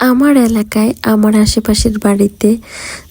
আমার এলাকায়, আমার আশেপাশের বাড়িতে,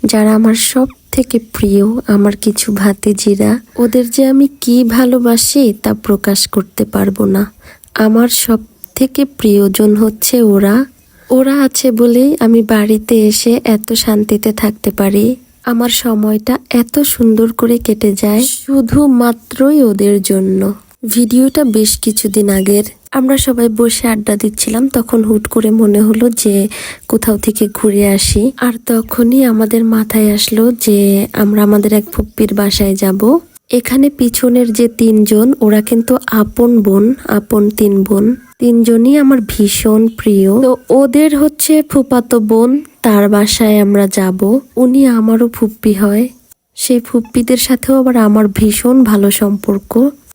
যারা আমার সব থেকে প্রিয়, আমার কিছু ভাতিজিরা, ওদের যে আমি কি ভালোবাসি তা প্রকাশ করতে পারব না। আমার সব থেকে প্রিয়জন হচ্ছে ওরা। ওরা আছে বলেই আমি বাড়িতে এসে এত শান্তিতে থাকতে পারি। আমার সময়টা এত সুন্দর করে কেটে যায়, শুধুমাত্রই ওদের জন্য। ভিডিওটা বেশ কিছুদিন আগের। আমরা সবাই বসে আড্ডা দিচ্ছিলাম, তখন হুট করে মনে হলো যে কোথাও থেকে ঘুরে আসি। আর তখনই আমাদের মাথায় আসলো যে আমরা আমাদের এক ফুপ্পির বাসায় যাব। এখানে পিছনের যে তিনজন, ওরা কিন্তু আপন বোন, আপন তিন বোন। তিনজনই আমার ভীষণ প্রিয়। তো ওদের হচ্ছে ফুপাতো বোন, তার বাসায় আমরা যাব। উনি আমারও ফুপ্পি হয়। সেই ফুপ্পিদের সাথেও আবার আমার ভীষণ ভালো সম্পর্ক।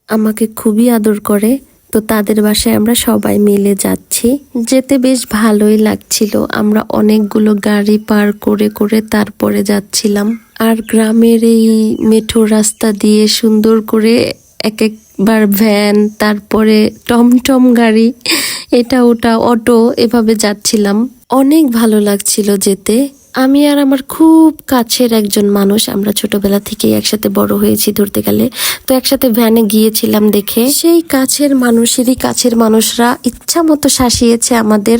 আমাকে খুবই আদর করে। তো তাদের বাসায় আমরা সবাই মিলে যাচ্ছি। যেতে বেশ ভালোই লাগছিল। আমরা অনেকগুলো গাড়ি পার করে করে তারপরে যাচ্ছিলাম। আর গ্রামের এই মেঠো রাস্তা দিয়ে সুন্দর করে এক একবার ভ্যান, তারপরে টমটম গাড়ি, এটা ওটা, অটো এভাবে যাচ্ছিলাম। অনেক ভালো লাগছিল যেতে। আমি আর আমার খুব কাছের একজন মানুষ, আমরা ছোটবেলা থেকেই একসাথে বড় হয়েছি ধরতে গেলে। তো একসাথে ভ্যানে গিয়েছিলাম দেখে। সেই কাছের মানুষেরই কাছের মানুষরা ইচ্ছা মতো শাসিয়েছে আমাদের,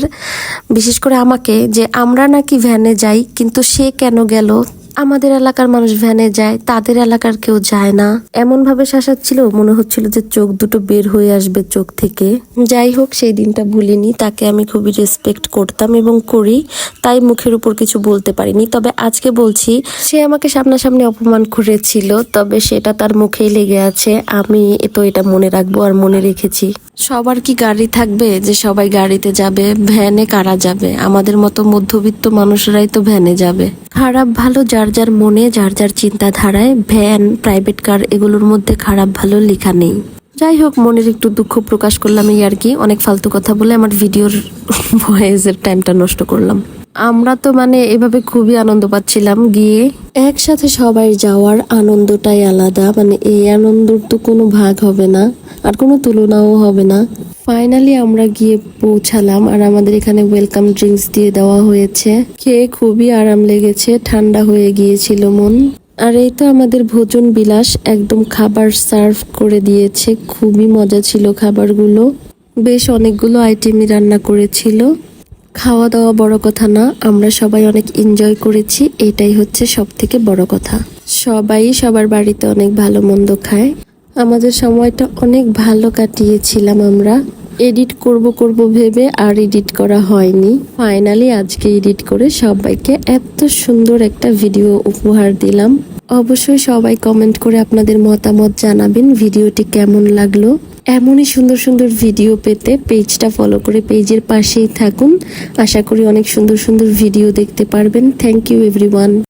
বিশেষ করে আমাকে, যে আমরা নাকি ভ্যানে যাই, কিন্তু সে কেন গেল? আমাদের এলাকার মানুষ ভ্যানে যায়, তাদের এলাকার কেউ যায় না। এমন ভাবে শাসাচ্ছিল, মনে হচ্ছিল যে চোখ দুটো বের হয়ে আসবে চোখ থেকে। যাই হোক, সেই দিনটা ভুলিনি, তাকে আমি খুবই রেসপেক্ট করতাম এবং করি, তাই মুখের উপর কিছু বলতে পারিনি। তবে আজকে বলছি, সে আমাকে সামনাসামনি অপমান করেছিল, তবে সেটা তার মুখেই লেগে আছে। আমি তো এটা মনে রাখব আর মনে রেখেছি। সবার কি গাড়ি থাকবে যে সবাই গাড়িতে যাবে? ভ্যানে কারা যাবে? আমাদের মতো মধ্যবিত্ত মানুষরাই তো ভ্যানে যাবে। খারাপ ভালো যার যার যার মনে, যার যার চিন্তাধারায়, ভ্যান, প্রাইভেট কার, এগুলোর মধ্যে খারাপ ভালো লেখা নেই। যাই হোক, মনের একটু দুঃখ প্রকাশ করলাম এই আর কি। অনেক ফালতু কথা বলে আমার ভিডিওর ভয়েসের টাইমটা নষ্ট করলাম। আমরা তো মানে এভাবে খুবই আনন্দ পাচ্ছিলাম গিয়ে। একসাথে সবাই যাওয়ার আনন্দটাই আলাদা। মানে এই আনন্দর তো কোনো ভাগ হবে না। আর কোনো তুলনাও হবে না। ফাইনালি আমরা গিয়ে পৌঁছালাম আর আমাদের এখানে ওয়েলকাম ড্রিঙ্কস দিয়ে দেওয়া হয়েছে। খেয়ে খুবই আরাম লেগেছে, ঠান্ডা হয়ে গিয়েছিল মন। আর এই তো আমাদের ভোজন বিলাস, একদম খাবার সার্ভ করে দিয়েছে। খুবই মজা ছিল খাবারগুলো। বেশ অনেকগুলো আইটেমই রান্না করেছিল। খাওয়া দাওয়া বড় কথা না, আমরা সবাই অনেক এনজয় করেছি, এটাই হচ্ছে সব থেকে বড় কথা। সবাই সবার বাড়িতে অনেক ভালো মন্দ খায়। আমাদের সময়টা অনেক ভালো কাটিয়েছিলাম আমরা। এডিট করব করব ভেবে আর এডিট করা হয়নি। ফাইনালি আজকে এডিট করে সবাইকে এত সুন্দর একটা ভিডিও উপহার দিলাম। অবশ্যই সবাই কমেন্ট করে আপনাদের মতামত জানাবেন ভিডিওটি কেমন লাগল। এমনই সুন্দর সুন্দর ভিডিও পেতে পেজটা ফলো করে পেজের পাশেই থাকুন। আশা করি অনেক সুন্দর সুন্দর ভিডিও দেখতে পারবেন। Thank you everyone